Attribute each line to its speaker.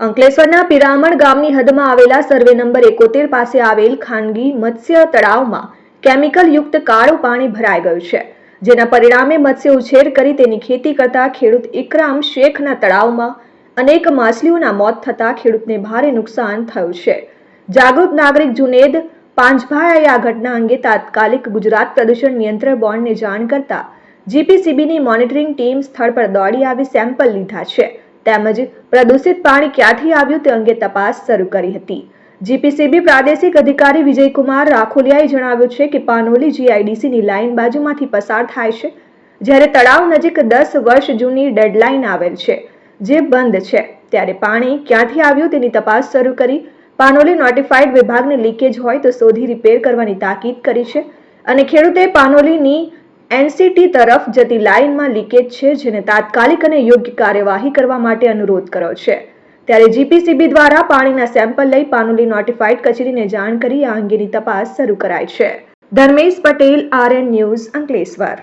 Speaker 1: અંકલેશ્વરના પિરામણ ગામની હદમાં આવેલા સર્વે નંબર એકોતેર પાસે આવેલ ખાનગી મત્સ્ય તળાવમાં કેમિકલયુક્ત કાળું પાણી ભરાઈ ગયું છે, જેના પરિણામે મત્સ્ય ઉછેર કરી તેની ખેતી કરતા ખેડૂત ઇકરામ શેખના તળાવમાં અનેક માછલીઓના મોત થતા ખેડૂતને ભારે નુકસાન થયું છે. જાગૃત નાગરિક જુનેદ પાંચભાઈએ આ ઘટના અંગે તાત્કાલિક ગુજરાત પ્રદૂષણ નિયંત્રણ બોર્ડને જાણ કરતા જીપીસીબીની મોનિટરિંગ ટીમ સ્થળ પર દોડી આવી સેમ્પલ લીધા છે. તેમજ પ્રદૂષિત પાણી ક્યાંથી આવ્યું તે અંગે તપાસ શરૂ કરી હતી. જીપીસીબી પ્રાદેશિક અધિકારી વિજયકુમાર રાખોલિયાએ જણાવ્યું છે કે પાનોલી જીઆઈડીસીની લાઇન બાજુમાંથી પસાર થાય છે, જ્યારે તળાવ નજીક દસ વર્ષ જૂની ડેડલાઇન આવેલ છે, જે બંધ છે. ત્યારે પાણી ક્યાંથી આવ્યું તેની તપાસ શરૂ કરી પાનોલી નોટિફાઈડ વિભાગને લીકેજ હોય તો શોધી રિપેર કરવાની તાકીદ કરી છે અને ખેડૂતે પાનોલીની એનસીટી તરફ જતી લાઇનમાં લીકેજ છે, જેને તાત્કાલિક અને યોગ્ય કાર્યવાહી કરવા માટે અનુરોધ કર્યો છે. ત્યારે જીપીસીબી દ્વારા પાણીના સેમ્પલ લઈ પાનોલી નોટિફાઈડ કચેરીને જાણ કરી આ અંગેની તપાસ શરૂ કરાઈ છે. Dharmesh Patel RN news Ankleshwar.